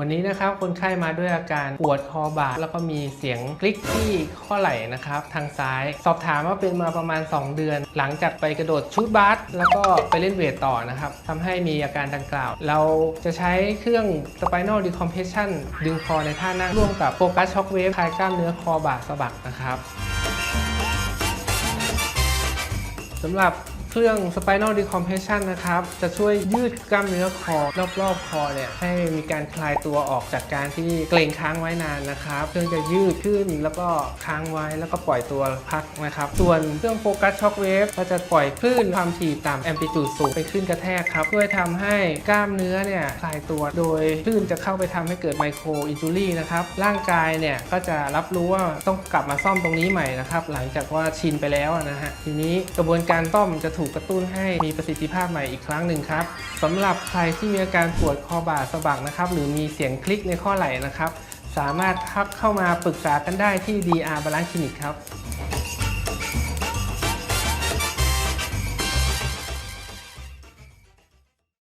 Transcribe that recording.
วันนี้นะครับคนไข้มาด้วยอาการปวดคอบ่าแล้วก็มีเสียงคลิกที่ข้อไหล่นะครับ ทางซ้าย สอบถามว่าเป็นมาประมาณ 2 เดือน หลังจากไปกระโดดชุดบาสแล้วก็ไปเล่นเวทต่อนะครับทำให้มีอาการดังกล่าว เราจะใช้เครื่อง spinal decompression ดึงคอในท่านั่งร่วมกับโฟกัสช็อคเวฟคลายกล้ามเนื้อคอบ่าสะบักนะครับสำหรับ เครื่อง spinal decompression นะครับ จะช่วยยืดกล้ามเนื้อคอรอบๆคอเนี่ยให้มีการคลายตัวออกจากการที่เกรงค้างไว้นานนะครับ เครื่องจะยืดขึ้นแล้วก็ค้างไว้แล้วก็ปล่อยตัวพักนะครับ ส่วนเครื่องโฟกัสช็อคเวฟก็จะปล่อยคลื่นความถี่ต่ำแอมพลิจูดสูงไปขึ้นกระแทกครับช่วยทำให้กล้ามเนื้อเนี่ยคลายตัวโดยคลื่นจะเข้าไปทำให้เกิดไมโครอินจูรี่นะครับร่างกายเนี่ยก็จะรับรู้ว่าต้องกลับมาซ่อมตรงนี้ใหม่นะครับหลังจากว่าชินไปแล้วนะฮะทีนี้กระบวนการซ่อมจะถูกกกระตุ้นให้มีประสิทธิภาพใหม่อีกครั้งหนึ่งครับสำหรับใครที่มีอาการปวดคอบ่าสะบักนะครับ หรือมีเสียงคลิกในข้อไหล่นะครับ สามารถทักเข้ามาปรึกษากันได้ที่ DR Balance Clinic ครับ